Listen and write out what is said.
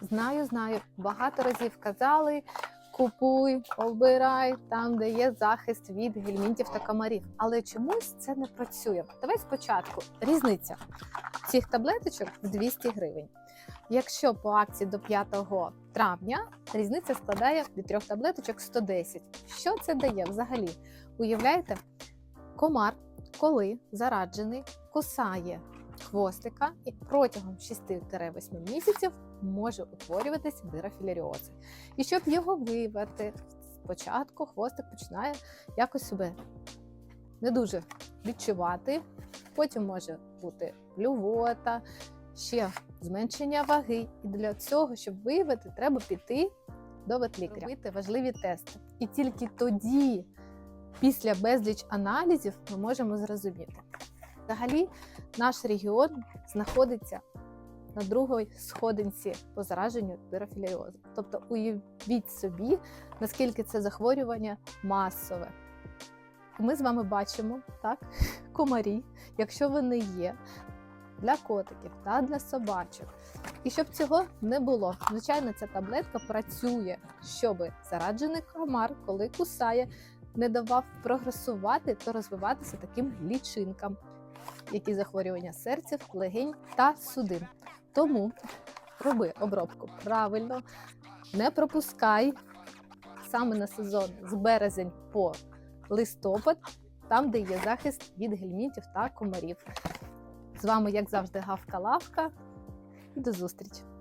Знаю, знаю, багато разів казали. Купуй, обирай там, де є захист від гельмінтів та комарів. Але чомусь це не працює. Давай спочатку різниця цих таблеточок в 200 гривень. Якщо по акції до 5 травня різниця складає від трьох таблеточок 110. Що це дає взагалі? Уявляєте, комар, коли зараджений, кусає хвостика і протягом 6-8 місяців може утворюватись дирафіляріози. І щоб його виявити, спочатку хвостик починає якось себе не дуже відчувати. Потім може бути блювота, ще зменшення ваги. І для цього, щоб виявити, треба піти до ветлікаря, робити важливі тести. І тільки тоді, після безліч аналізів, ми можемо зрозуміти. Взагалі, наш регіон знаходиться на другій сходинці по зараженню дирофіляріозу. Тобто уявіть собі, наскільки це захворювання масове. Ми з вами бачимо так, комарі, якщо вони є для котиків та для собачок. І щоб цього не було, звичайно, ця таблетка працює, щоб зараджений комар, коли кусає, не давав прогресувати та розвиватися таким лічинкам, які захворювання серця, легень та судин. Тому роби обробку правильно, не пропускай саме на сезон з березень по листопад, там, де є захист від гельмінтів та комарів. З вами, як завжди, Гавка Лавка. І до зустрічі!